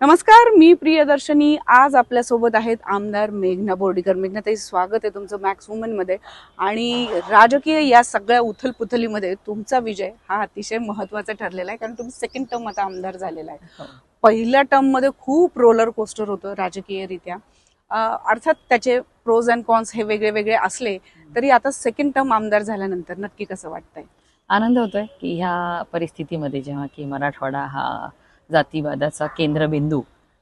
नमस्कार मी प्रियदर्शनी. आज आपल्यासोबत आहेत आमदार मेघना बोर्डीकर. मेघना ताई स्वागत आहे तुमचं मॅक्स वुमनमध्ये. आणि राजकीय या सगळ्या उथलपुथलीमध्ये तुमचा विजय हा अतिशय महत्त्वाचा ठरलेला आहे. कारण तुम्ही सेकंड टर्म आता आमदार झालेला आहे. पहिल्या टर्ममध्ये खूप रोलर कोस्टर होतं राजकीयरित्या. अर्थात त्याचे प्रोज अँड कॉन्स हे वेगळे वेगळे असले तरी आता सेकंड टर्म आमदार झाल्यानंतर नक्की कसं वाटतंय? आनंद होतोय की ह्या परिस्थितीमध्ये जेव्हा की मराठवाडा हा जातीवादाचा केंद्रबिंदू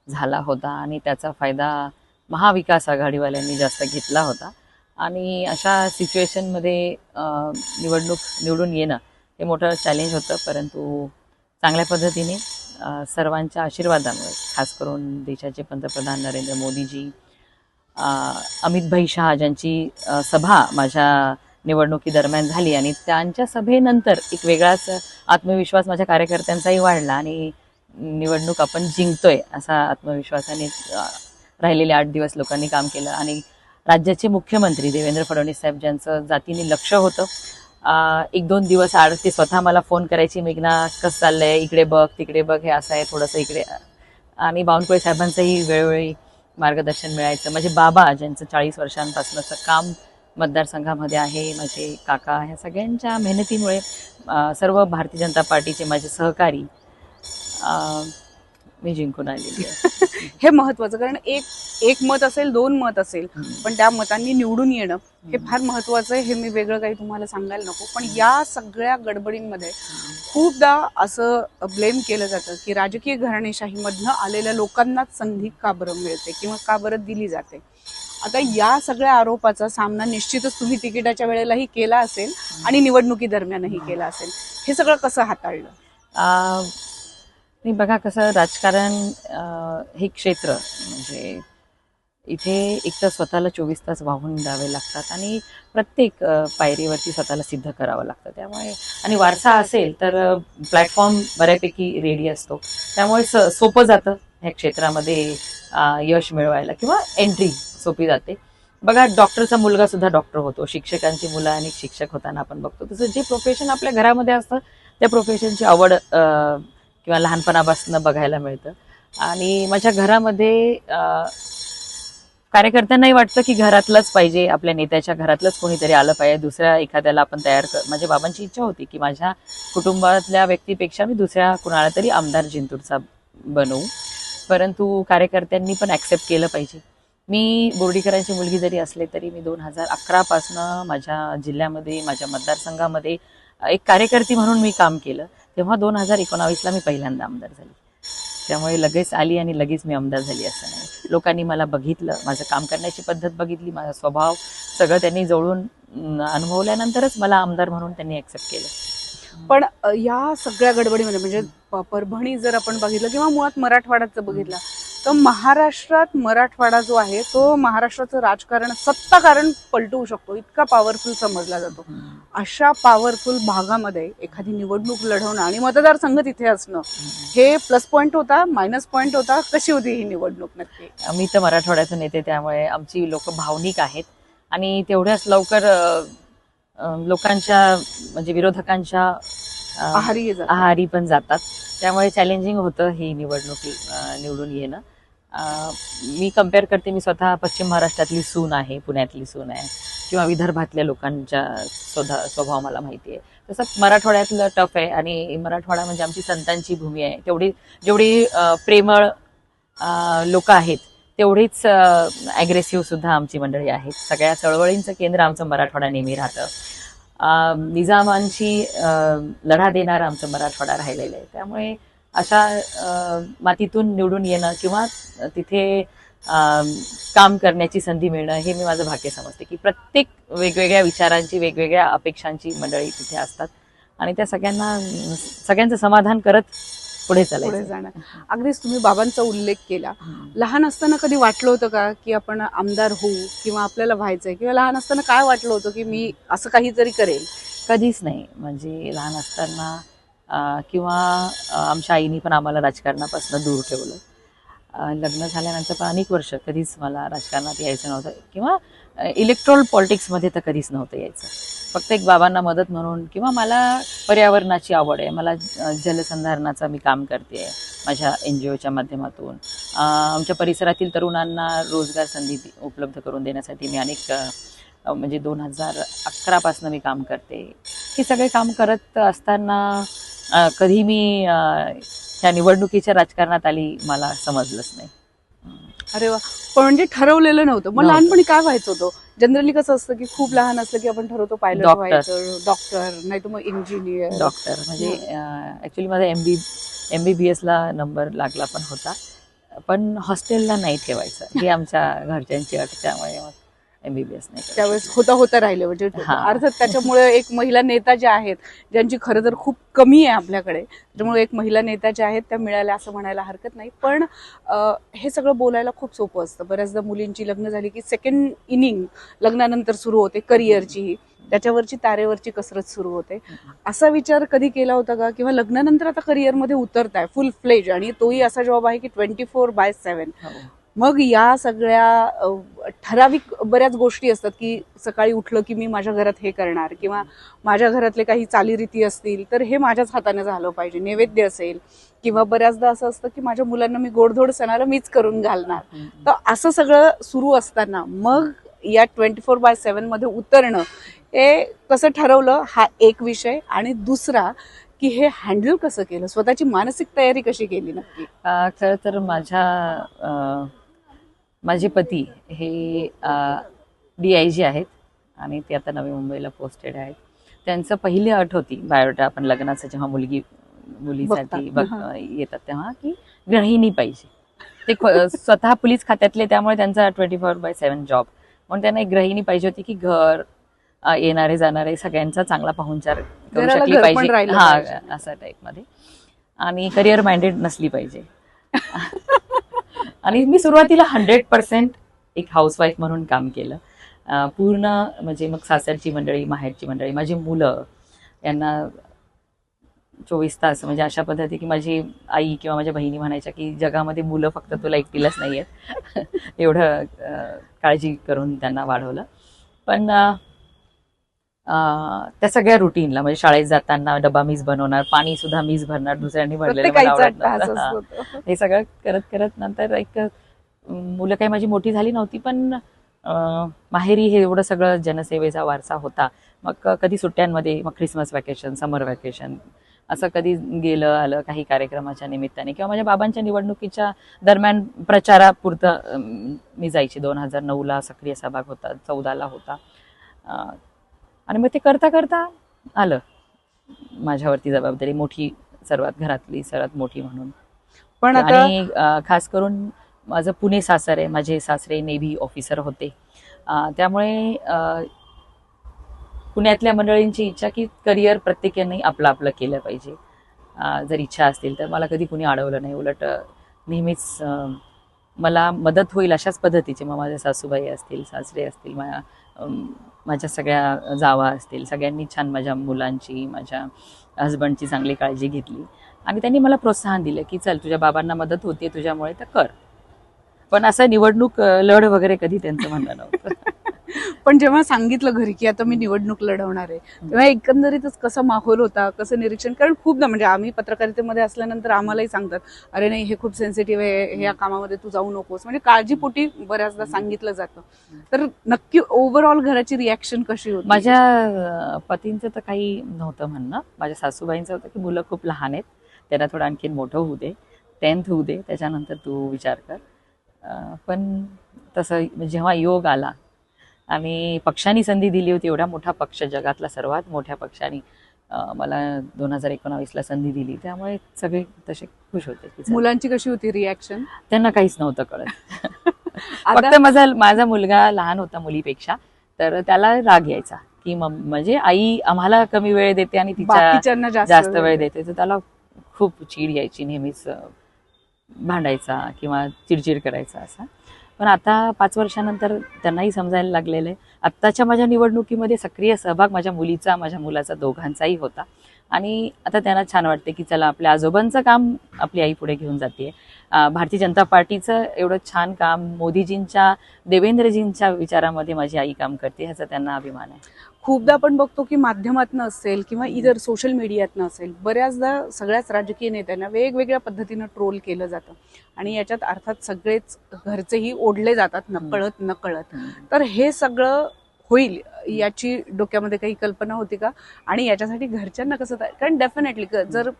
झाला होता आणि त्याचा फायदा महाविकास आघाडीवाल्यांनी जास्त घेतला होता. आणि अशा सिच्युएशनमध्ये निवडणूक निवडून येणं हे मोठं चॅलेंज होतं परंतु चांगल्या पद्धतीने सर्वांच्या आशीर्वादामुळे खास करून देशाचे पंतप्रधान नरेंद्र मोदीजी अमित भाई शहा ज्यांची सभा माझ्या निवडणुकीदरम्यान झाली आणि त्यांच्या सभेनंतर एक वेगळाच आत्मविश्वास माझ्या कार्यकर्त्यांचाही वाढला आणि निवडणूक आपण जिंकतोय असा आत्मविश्वासाने राहिलेले आठ दिवस लोकांनी काम केलं. आणि राज्याचे मुख्यमंत्री देवेंद्र फडणवीस साहेब ज्यांचं जातीने लक्ष होतं एक दोन दिवस आड ते स्वतः मला फोन करायची मेघना कसं चाललंय? इकडे बघ तिकडे बघ हे असं आहे थोडंसं इकडे. आणि बावनकुळे साहेबांचंही वेळोवेळी मार्गदर्शन मिळायचं. माझे बाबा ज्यांचं चाळीस वर्षांपासूनचं काम मतदारसंघामध्ये आहे माझे काका ह्या सगळ्यांच्या मेहनतीमुळे सर्व भारतीय जनता पार्टीचे माझे सहकारी मी जिंकून आलेली आहे. हे महत्वाचं कारण एक एक मत असेल दोन मत असेल पण त्या मतांनी निवडून येणं हे फार महत्वाचं आहे हे मी वेगळं काही तुम्हाला सांगायला नको. पण या सगळ्या गडबडींमध्ये खूपदा असं ब्लेम केलं जातं की राजकीय घराणेशाहीमधनं आलेल्या लोकांनाच संधी का बरं मिळते किंवा का बरं दिली जाते? आता या सगळ्या आरोपाचा सामना निश्चितच तुम्ही तिकिटाच्या वेळेलाही केला असेल आणि निवडणुकी दरम्यानही केला असेल. हे सगळं कसं हाताळलं? नाही बघा कसं राजकारण हे क्षेत्र म्हणजे इथे एक तर स्वतःला चोवीस तास वाहून द्यावे लागतात आणि प्रत्येक पायरीवरती स्वतःला सिद्ध करावं लागतं. त्यामुळे आणि वारसा असेल तर प्लॅटफॉर्म बऱ्यापैकी रेडी असतो. त्यामुळे स सोपं जातं ह्या क्षेत्रामध्ये यश मिळवायला किंवा एंट्री सोपी जाते. बघा डॉक्टरचा मुलगा सुद्धा डॉक्टर होतो. शिक्षकांची मुलं आणि शिक्षक होताना आपण बघतो. तसं जे प्रोफेशन आपल्या घरामध्ये असतं त्या प्रोफेशनची आवड किंवा लहानपणापासून बघायला मिळतं. आणि माझ्या घरामध्ये कार्यकर्त्यांनाही वाटतं की घरातलंच पाहिजे आपल्या नेत्याच्या घरातलंच कोणीतरी आलं पाहिजे. दुसऱ्या एखाद्याला आपण तयार कर माझ्या बाबांची इच्छा होती की माझ्या कुटुंबातल्या व्यक्तीपेक्षा मी दुसऱ्या कुणाला तरी आमदार जिंतूरचा बनवू. परंतु कार्यकर्त्यांनी पण ॲक्सेप्ट केलं पाहिजे. मी बोर्डीकरांची मुलगी जरी असले तरी मी दोन हजार अकरापासनं माझ्या जिल्ह्यामध्ये माझ्या मतदारसंघामध्ये एक कार्यकर्ती म्हणून मी काम केलं. तेव्हा दोन हजार एकोणावीसला मी पहिल्यांदा आमदार झाली. त्यामुळे लगेच आली आणि लगेच मी आमदार झाली असं नाही. लोकांनी मला बघितलं माझं काम करण्याची पद्धत बघितली माझा स्वभाव सगळं त्यांनी जवळून अनुभवल्यानंतरच मला आमदार म्हणून त्यांनी ॲक्सेप्ट केलं. पण या सगळ्या गडबडीमध्ये म्हणजे परभणी जर आपण बघितलं किंवा मुळात मराठवाड्याचं बघितलं तर महाराष्ट्रात मराठवाडा जो आहे तो महाराष्ट्राचं राजकारण सत्ताकारण पलटवू शकतो इतका पॉवरफुल समजला जातो. अशा पॉवरफुल भागामध्ये एखादी निवडणूक लढवणं आणि मतदारसंघ तिथे असणं हे प्लस पॉईंट होता मायनस पॉईंट होता कशी होती ही निवडणूक नक्की? मी तर मराठवाड्याचे नेते त्यामुळे आमची लोक भावनिक आहेत. आणि तेवढ्याच लवकर लोकांच्या म्हणजे विरोधकांच्या आहारी आहारी पण जातात. त्यामुळे चॅलेंजिंग होतं ही निवडणूक निवडून येणं. मी कंपेअर करते मी स्वतः पश्चिम महाराष्ट्रातली सून आहे पुण्यातली सून आहे किंवा विदर्भातल्या लोकांच्या स्वधा स्वभाव मला माहिती आहे. तसं मराठवाड्यातलं टफ आहे आणि मराठवाडा म्हणजे आमची संतांची भूमी आहे. तेवढी जेवढी प्रेमळ लोक आहेत तेवढीच ॲग्रेसिव्ह सुद्धा आमची मंडळी आहेत. सगळ्या चळवळींचं केंद्र आमचं मराठवाडा नेहमी राहतं. निजामांशी लढा देणारं आमचं मराठवाडा राहिलेलं आहे. त्यामुळे अशा मातीतून निवडून येणं किंवा तिथे काम करण्याची संधी मिळणं हे मी माझं भाग्य समजते की प्रत्येक वेगवेगळ्या विचारांची वेगवेगळ्या अपेक्षांची मंडळी तिथे असतात आणि त्या सगळ्यांना सगळ्यांचं समाधान करत पुढे पुढे चालायचं. जाणं अगदीच तुम्ही बाबांचा उल्लेख केला. लहान असताना कधी वाटलं होतं का की आपण आमदार होऊ किंवा आपल्याला व्हायचंय? किंवा लहान असताना काय वाटलं होतं की मी असं काहीतरी करेल? कधीच नाही. म्हणजे लहान असताना किंवा आमच्या आईनी पण आम्हाला राजकारणापासून दूर ठेवलं. लग्न झाल्यानंतर पण अनेक वर्ष कधीच मला राजकारणात यायचं नव्हतं किंवा इलेक्ट्रॉल पॉलिटिक्समध्ये तर कधीच नव्हतं यायचं. फक्त एक बाबांना मदत म्हणून किंवा मला पर्यावरणाची आवड आहे. मला जलसंधारणाचं मी काम करते आहे माझ्या एन जी ओच्या माध्यमातून. आमच्या परिसरातील तरुणांना रोजगार संधी उपलब्ध करून देण्यासाठी मी अनेक म्हणजे दोन हजार अकरापासून मी काम करते. हे सगळे काम करत असताना कधी मी ह्या निवडणुकीच्या राजकारणात आली मला समजलंच नाही. अरे वा. पण म्हणजे ठरवलेलं नव्हतं. मग. लहानपणी काय व्हायचं होतं? जनरली कसं असतं की खूप लहान असलं की आपण ठरवतो पायलट डॉक्टर. व्हायचं डॉक्टर नाही तर मग इंजिनियर डॉक्टर म्हणजे ॲक्च्युली माझा M B M B B एसला number लागला पण होता. पण हॉस्टेलला नाही ठेवायचं. ही आमच्या घरच्यांची अट त्यामुळे मग एम बी बी एस नाही. त्यावेळेस होता होता राहिले म्हणजे. अर्थात त्याच्यामुळे एक महिला नेता ज्या आहेत ज्यांची खरं तर खूप कमी आहे आपल्याकडे त्याच्यामुळे एक महिला नेता ज्या आहेत त्या मिळाल्या असं म्हणायला हरकत नाही पण हे सगळं बोलायला खूप सोपं असतं बऱ्याचदा मुलींची लग्न झाली की सेकंड इनिंग लग्नानंतर सुरू होते करिअरची त्याच्यावरची तारेवरची कसरत सुरू होते असा विचार कधी केला होता का किंवा लग्नानंतर आता करिअरमध्ये उतरताय फुल फ्लेज आणि तोही असा जॉब आहे की ट्वेंटी फोर बाय सेव्हन. मग या सगळ्या ठराविक बऱ्याच गोष्टी असतात की सकाळी उठलं की मी माझ्या घरात हे करणार किंवा माझ्या घरातले काही चालीरीती असतील तर हे माझ्याच हाताने झालं पाहिजे नैवेद्य असेल. किंवा बऱ्याचदा असं असतं की माझ्या मुलांना मी गोडधोड सणाला मीच करून घालणार. तर असं सगळं सुरू असताना मग या ट्वेंटी फोर बाय सेव्हनमध्ये उतरणं हे कसं ठरवलं हा एक विषय. आणि दुसरा की हे हँडल कसं केलं? स्वतःची मानसिक तयारी कशी केली नक्की? अ, खरं तर माझ्या माझे पती हे डी आय जी आहेत आणि ते आता नवी मुंबईला पोस्टेड आहेत. त्यांचं पहिली अट होती बायोडा आपण लग्नाचं जेव्हा मुलगी मुलीसाठी. बघ येतात तेव्हा की गृहिणी पाहिजे. ते स्वतः पोलीस खात्यातले त्यामुळे त्यांचा twenty four by seven job म्हणून त्यांना एक गृहिणी पाहिजे होती की घर येणारे जाणारे सगळ्यांचा चांगला पाहुणचार करू शकली पाहिजे. हा. असा टाईपमध्ये आणि करिअर माइंडेड नसली पाहिजे. आणि मी सुरुवातीला हंड्रेड पर्सेंट एक हाऊसवाईफ म्हणून काम केलं. पूर्ण म्हणजे मग सासरची मंडळी माहेरची मंडळी माझी मुलं यांना चोवीस तास म्हणजे अशा पद्धती की माझी आई किंवा माझ्या बहिणी म्हणायच्या की जगामध्ये मुलं फक्त तुला एकटीलाच नाही आहेत एवढं काळजी करून त्यांना वाढवलं. पण त्या सगळ्या रुटीनला म्हणजे शाळेत जाताना डबा मीच बनवणार पाणी सुद्धा मीच भरणार दुसऱ्यांनी भरलेलं. हा. सगळं करत करत नंतर एक मुलं काही माझी मोठी झाली नव्हती पण माहेरी हे एवढं सगळं जनसेवेचा वारसा होता मग कधी सुट्ट्यांमध्ये मग ख्रिसमस वॅकेशन समर वॅकेशन असं कधी गेलं आलं काही कार्यक्रमाच्या निमित्ताने किंवा माझ्या बाबांच्या निवडणुकीच्या दरम्यान प्रचारापुरतं मी जायची दोन हजार नऊला सक्रिय सहभाग होता चौदाला होता आणि मग ते करता करता आलं. माझ्यावरती जबाबदारी मोठी सर्वात घरातली सर्वात मोठी म्हणून. पण आणि खास करून माझं पुणे सासर आहे माझे सासरे नेव्ही ऑफिसर होते. त्यामुळे पुण्यातल्या मंडळींची इच्छा की करिअर प्रत्येकाने आपलं आपलं केलं पाहिजे. जर इच्छा असतील तर मला कधी कुणी अडवलं नाही. उलट नेहमीच मला मदत होईल अशाच पद्धतीचे. मग माझ्या सासूबाई असतील सासरे असतील माझ्या माझ्या सगळ्या जावा असतील सगळ्यांनी छान माझ्या मुलांची माझ्या हजबंडची चांगली काळजी घेतली. आणि त्यांनी मला प्रोत्साहन दिलं की चल तुझ्या बाबांना मदत होते तुझ्यामुळे तर कर. पण असं निवडणूक लढ वगैरे कधी त्यांचं म्हणणं नव्हतं. पण जेव्हा सांगितलं घरी की आता मी निवडणूक लढवणार आहे तेव्हा एकंदरीतच कसा माहोल होता कसं निरीक्षण? कारण खूपदा म्हणजे आम्ही पत्रकारितेमध्ये असल्यानंतर आम्हालाही सांगतात अरे नाही हे खूप सेन्सिटिव्ह आहे या कामामध्ये तू जाऊ नकोस. म्हणजे काळजीपोटी बऱ्याचदा सांगितलं जातं. तर नक्की ओव्हरऑल घराची रिॲक्शन कशी होती? माझ्या पतींचं तर काही नव्हतं म्हणणं. माझ्या सासूबाईंचं होतं की मुलं खूप लहान आहेत त्यांना थोडं आणखीन मोठं होऊ दे टेन्थ होऊ दे त्याच्यानंतर तू विचार कर. पण तसं जेव्हा योग आला आणि पक्षांनी संधी दिली होती एवढा मोठा पक्ष जगातला सर्वात मोठ्या पक्षाने मला दोन हजार एकोणावीसला संधी दिली. त्यामुळे सगळे तसे खुश होते. मुलांची कशी होती रिॲक्शन त्यांना काहीच नव्हतं कळत. फक्त माझा माझा मुलगा लहान होता मुलीपेक्षा तर त्याला राग यायचा की म्हणजे आई आम्हाला कमी वेळ देते आणि तिच्या जास्त वेळ देते. तर त्याला खूप चीड यायची नेहमीच भांडायचा किंवा चिडचिड करायचा असा. पण आता पाच वर्षानंतर त्यांनाही समजायला लागलेलं आहे. आत्ताच्या माझ्या निवडणुकीमध्ये सक्रिय सहभाग माझ्या मुलीचा माझ्या मुलाचा दोघांचाही होता. आणि आता त्यांना छान वाटते की चला आपल्या आजोबांचं काम आपली आई पुढे घेऊन जाते भारतीय जनता पार्टीचं एवढं छान काम मोदीजींच्या देवेंद्रजींच्या विचारामध्ये माझी आई काम करते ह्याचा त्यांना अभिमान आहे. खूपदा आपण बघतो की माध्यमातनं असेल किंवा इतर सोशल मीडियातनं असेल बऱ्याचदा सगळ्याच राजकीय नेत्यांना वेगवेगळ्या पद्धतीनं ट्रोल केलं जातं. आणि याच्यात अर्थात सगळेच घरचेही ओढले जातात नकळत नकळत तर हे सगळं होईल याची डोक्यामध्ये काही कल्पना होती का? आणि याच्यासाठी घरच्यांना कसं कारण डेफिनेटली जर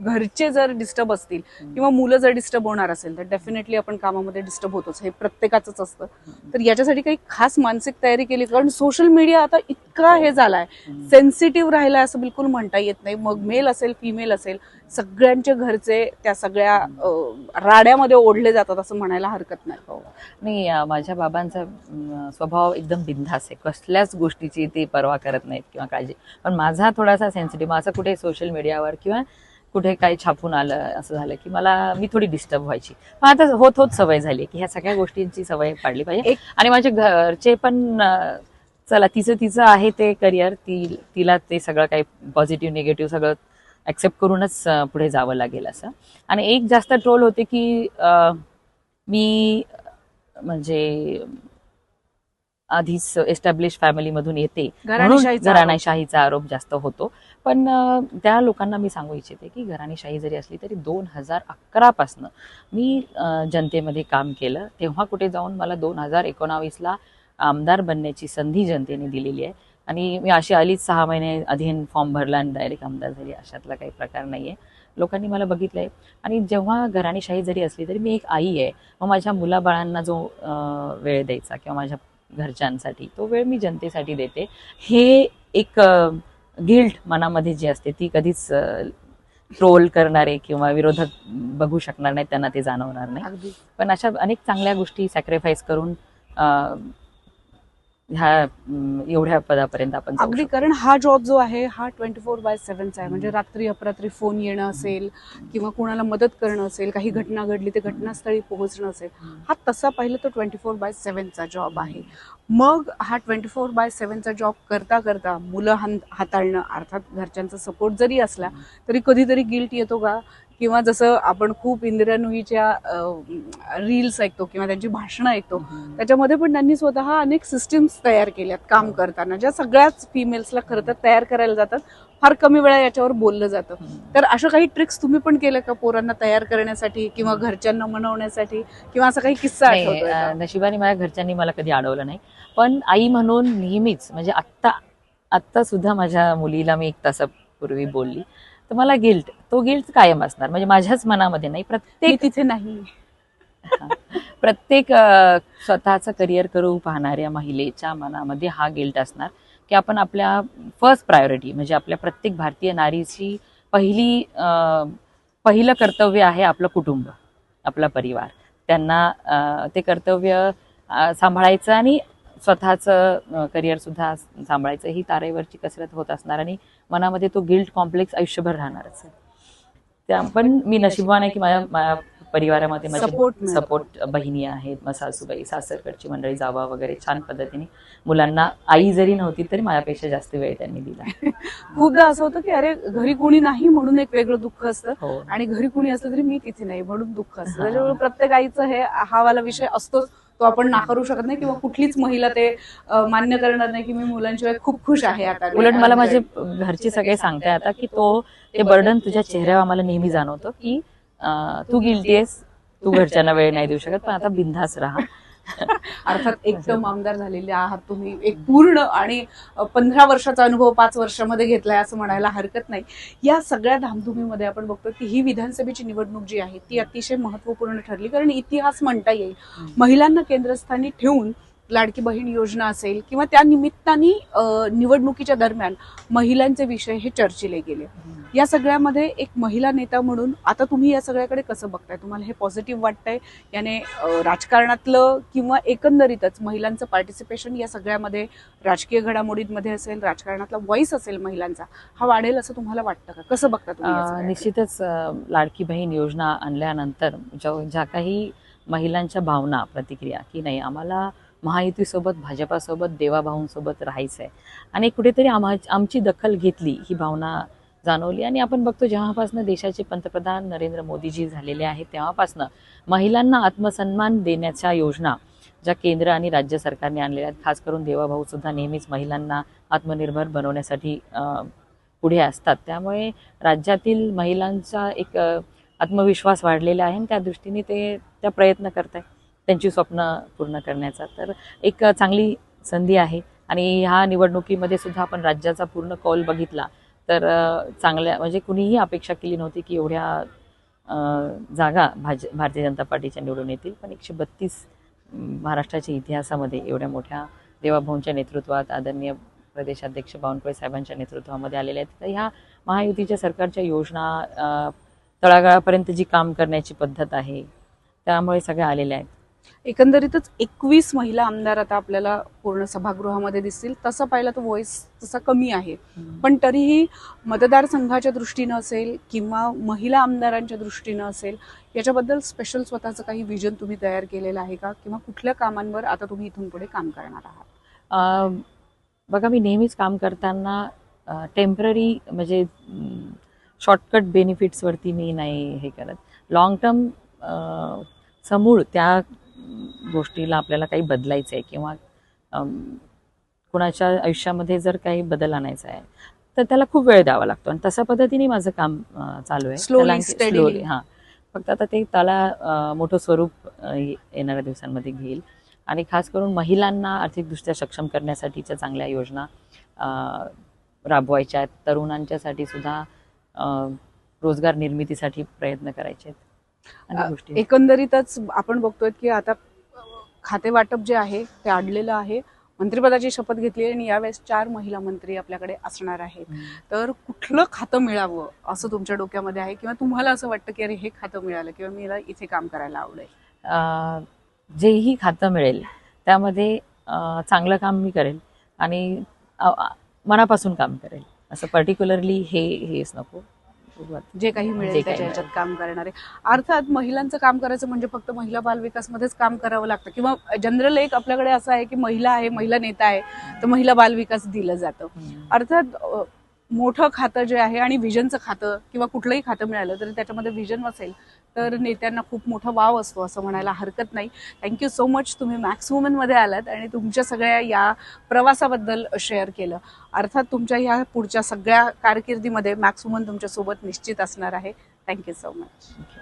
घरचे जर डिस्टर्ब असतील किंवा मुलं जर डिस्टर्ब होणार असेल तर डेफिनेटली आपण कामामध्ये डिस्टर्ब होतोच. हे प्रत्येकाचंच असतं. तर याच्यासाठी काही खास मानसिक तयारी केली कारण सोशल मीडिया आता इतका हे झालाय. सेन्सिटिव्ह राहिलाय असं बिलकुल म्हणता येत नाही. मग मेल असेल फिमेल असेल सगळ्यांचे घरचे त्या सगळ्या राड्यामध्ये ओढले जातात असं म्हणायला हरकत नाही. हो. अं, माझ्या बाबांचा स्वभाव एकदम बिंदास आहे. कसल्याच गोष्टीची ते पर्वा करत नाहीत किंवा काळजी. पण माझा थोडासा सेन्सिटिव्ह माझं कुठे सोशल मीडियावर किंवा कुठे काही छापून आलं असं झालं की मला मी थोडी डिस्टर्ब व्हायची. पण आता होत होत सवय झाली की ह्या सगळ्या गोष्टींची सवय पाडली पाहिजे. आणि माझे घरचे पण चला तिचं तिचं आहे ते करिअर ती तिला ते सगळं काही पॉझिटिव्ह निगेटिव्ह सगळं ऍक्सेप्ट करूनच पुढे जावं लागेल असं. आणि एक जास्त ट्रोल होते की मी म्हणजे आधीच एस्टॅब्लिश फॅमिलीमधून येते. घराणेशाहीचा आरोप जास्त होतो. पण त्या लोकांना मी सांगू इच्छिते की घराणेशाही जरी असली तरी दोन हजार अकरापासनं मी जनतेमध्ये काम केलं. तेव्हा कुठे जाऊन मला दोन हजार एकोणावीसला आमदार बनण्याची संधी जनतेने दिलेली आहे. आणि मी अशी आलीच सहा महिने अधीन फॉर्म भरला आणि डायरेक्ट आमदार झाली. अशातला काही प्रकार नाही आहे लोकांनी मला बघितलंय. आणि जेव्हा घराणेशाही जरी असली तरी मी एक आई आहे. मग माझ्या मुलाबाळांना जो वेळ द्यायचा किंवा माझ्या घरच्यांसाठी तो वेळ मी जनतेसाठी देते. हे एक गिल्ट मनामध्ये जी असते ती कधीच ट्रोल करणारे किंवा विरोधक बघू शकणार नाही त्यांना ते जाणवणार नाही. पण अशा अनेक चांगल्या गोष्टी सॅक्रिफाईस करून ह्या एवढ्या पदापर्यंत आपण अगदी. कारण हा जॉब जो आहे हा ट्वेंटी फोर बाय सेव्हनचा आहे. म्हणजे रात्री अपरात्री फोन येणं असेल किंवा कुणाला मदत करणं असेल काही घटना घडली ते घटनास्थळी पोहोचणं असेल हा तसा पाहिलं तर ट्वेंटी फोर बाय सेव्हनचा जॉब आहे. मग हा ट्वेंटी फोर बाय सेव्हनचा जॉब करता करता मुलं हाताळणं अर्थात घरच्यांचा सपोर्ट जरी असला तरी कधीतरी गिल्ट येतो का? किंवा जसं आपण खूप इंदिरा नुईच्या रील्स ऐकतो किंवा त्यांची भाषणं ऐकतो त्याच्यामध्ये पण त्यांनी स्वतः अनेक सिस्टीम्स तयार केल्यात काम करताना. ज्या सगळ्याच फिमेल्सला खरं तर तयार करायला जातात फार कमी वेळा याच्यावर बोललं जातं. तर अशा काही ट्रिक्स तुम्ही पण केल्या का पोरांना तयार करण्यासाठी किंवा घरच्यांना मनवण्यासाठी? किंवा असा काही किस्सा? अं, नशिबाने माझ्या घरच्यांनी मला कधी अडवलं नाही. पण आई म्हणून नेहमीच म्हणजे आत्ता आत्ता सुद्धा माझ्या मुलीला मी एक तासापूर्वी बोलली. तर मला गिल्ट तो गिल्ट कायम असणार. म्हणजे माझ्याच मनामध्ये नाही. प्रत्येक तिथे नाही. प्रत्येक स्वतःचं करिअर करू पाहणाऱ्या महिलेच्या मनामध्ये हा गिल्ट असणार. की आपण आपल्या फर्स्ट प्रायोरिटी म्हणजे आपल्या प्रत्येक भारतीय नारीची पहिली पहिलं कर्तव्य आहे आपलं कुटुंब आपला परिवार. त्यांना ते कर्तव्य सांभाळायचं आणि स्वतःचं करिअर सुद्धा सांभाळायचं ही तारेवरची कसरत होत असणार आणि मनामध्ये तो गिल्ट कॉम्प्लेक्स आयुष्यभर राहणारच त्या पण मी नशिबवान आहे की माझ्या माझ्या परिवारामध्ये माझे मिळतो. सपोर्ट बहिणी आहेत. मग सासूबाई सासरकडची मंडळी जावा वगैरे छान पद्धतीने. मुलांना आई जरी नव्हती तरी माझ्यापेक्षा जास्त वेळ त्यांनी दिला. खूपदा असं होतं की अरे घरी कोणी नाही म्हणून एक वेगळं दुःख असतं. हो. आणि घरी कोणी असलं तरी मी तिथे नाही म्हणून दुःख असतं. त्याच्यामुळे प्रत्येक आईचं हे हा वाला विषय असतोच. तो आपण नाकारू शकत नाही किंवा कुठलीच महिला ते मान्य करणार नाही की मी मुलांशिवाय खूप खुश आहे आता. उलट मला माझे घरचे सगळे सांगताय आता की तो ते बर्डन तुझ्या चेहऱ्यावर आम्हाला नेहमी जाणवतं की तू गिल्टी आहेस. तू घरच्यांना वेळ नाही देऊ शकत पण आता बिंदास राहा. अर्थात एकदम आमदार झालेले आहात तुम्ही. एक पूर्ण आणि पंधरा वर्षाचा अनुभव पाच वर्षामध्ये घेतलाय असं म्हणायला हरकत नाही. या सगळ्या धामधुमीमध्ये आपण बघतो की ही विधानसभेची निवडणूक जी आहे ती अतिशय महत्त्वपूर्ण ठरली. कारण इतिहास म्हणता येईल. महिलांना केंद्रस्थानी ठेवून लाडकी बहीण योजना असेल किंवा त्या निमित्ताने निवडणुकीच्या दरम्यान महिलांचे विषय हे चर्चिले गेले. या सगळ्यामध्ये एक महिला नेता म्हणून आता तुम्ही या सगळ्याकडे कसं बघताय? तुम्हाला हे पॉझिटिव्ह वाटतंय? याने राजकारणातलं किंवा एकंदरीतच महिलांचं पार्टिसिपेशन या सगळ्यामध्ये राजकीय घडामोडींमध्ये असेल राजकारणातला व्हॉइस असेल महिलांचा हा वाढेल असं तुम्हाला वाटतं का? कसं बघता तुम्ही? निश्चितच लाडकी बहीण योजना आणल्यानंतर ज्या काही महिलांच्या भावना प्रतिक्रिया की नाही आम्हाला महायुतीसोबत भाजपासोबत देवाभाऊंसोबत राहायचं आहे आणि कुठेतरी आम्हा आमची दखल घेतली ही भावना जाणवली. आणि आपण बघतो जेव्हापासनं देशाचे पंतप्रधान नरेंद्र मोदीजी झालेले आहेत तेव्हापासनं महिलांना आत्मसन्मान देण्याच्या योजना ज्या केंद्र आणि राज्य सरकारने आणलेल्या आहेत खास करून देवाभाऊसुद्धा नेहमीच महिलांना आत्मनिर्भर बनवण्यासाठी पुढे असतात. त्यामुळे राज्यातील महिलांचा एक आत्मविश्वास वाढलेला आहे आणि त्या दृष्टीने ते त्या प्रयत्न करत आहेत त्यांची स्वप्न पूर्ण करण्याचा. तर एक चांगली संधी आहे. आणि ह्या निवडणुकीमध्ये सुद्धा आपण राज्याचा पूर्ण कौल बघितला तर चांगल्या म्हणजे कुणीही अपेक्षा केली नव्हती की एवढ्या जागा भाज भारतीय जनता पार्टीच्या निवडून येतील. पण एकशे बत्तीस महाराष्ट्राच्या इतिहासामध्ये एवढ्या मोठ्या देवाभाऊंच्या नेतृत्वात आदरणीय प्रदेशाध्यक्ष बावनकुळे साहेबांच्या नेतृत्वामध्ये आलेल्या आहेत. तर ह्या महायुतीच्या सरकारच्या योजना तळागाळापर्यंत जी काम करण्याची पद्धत आहे त्यामुळे सगळ्या आलेल्या आहेत. एकंदरीतच एकवीस महिला आमदार आता आपल्याला पूर्ण सभागृहामध्ये दिसतील. तसं पाहिलं तर व्हॉइस तसा कमी आहे. पण तरीही मतदारसंघाच्या दृष्टीनं असेल किंवा महिला आमदारांच्या दृष्टीनं असेल याच्याबद्दल स्पेशल स्वतःचं काही विजन तुम्ही तयार केलेलं आहे का? किंवा कुठल्या कामांवर आता तुम्ही इथून पुढे काम करणार आहात? बघा मी नेहमीच काम करताना टेंपररी म्हणजे शॉर्टकट बेनिफिट्सवरती मी नाही हे करत. लॉंग टर्म समूळ त्या गोष्टीला आपल्याला काही बदलायचं आहे किंवा कुणाच्या आयुष्यामध्ये जर काही बदल आणायचा आहे तर त्याला खूप वेळ द्यावा लागतो. आणि तशा पद्धतीने माझं काम चालू आहे. Slowly, हां. फक्त आता ते त्याला मोठं स्वरूप येणाऱ्या दिवसांमध्ये घेईल. आणि खास करून महिलांना आर्थिकदृष्ट्या सक्षम करण्यासाठीच्या चांगल्या योजना राबवायच्या आहेत. तरुणांच्यासाठी सुद्धा रोजगार निर्मितीसाठी प्रयत्न करायचे आहेत. एकंदरीतच आपण बघतोय की आता खाते वाटप जे आहे ते आणलेलं आहे. मंत्रिपदाची शपथ घेतली आणि यावेळेस चार महिला मंत्री आपल्याकडे असणार आहेत. तर कुठलं खातं मिळावं असं तुमच्या डोक्यामध्ये आहे? किंवा तुम्हाला असं वाटतं की अरे हे खातं मिळालं किंवा मला इथे काम करायला आवडेल जेही खातं मिळेल त्यामध्ये चांगलं काम मी करेल आणि मनापासून काम करेल. असं पर्टिक्युलरली हे हेच नको. आता. जे काही मिळेल जे काही त्याच्या मिळेल. ह्याच्यात काम करणारे अर्थात महिलांचं काम करायचं म्हणजे फक्त महिला बाल विकासमध्येच काम करावं लागतं किंवा जनरल एक आपल्याकडे असं आहे की महिला आहे महिला नेता आहे तर महिला बाल विकास दिलं जातं. अर्थात मोठं खातं जे आहे आणि व्हिजनचं खातं किंवा कुठलंही खातं मिळालं तरी त्याच्यामध्ये व्हिजन असेल तर नेत्यांना खूप मोठा वाव असतो असं म्हणायला हरकत नाही. थँक्यू सो मच तुम्ही मॅक्स वुमनमध्ये आलात आणि तुमच्या सगळ्या या प्रवासाबद्दल शेअर केलं. अर्थात तुमच्या ह्या पुढच्या सगळ्या कारकिर्दीमध्ये मॅक्स वुमन तुमच्यासोबत निश्चित असणार आहे. Thank you so much Okay.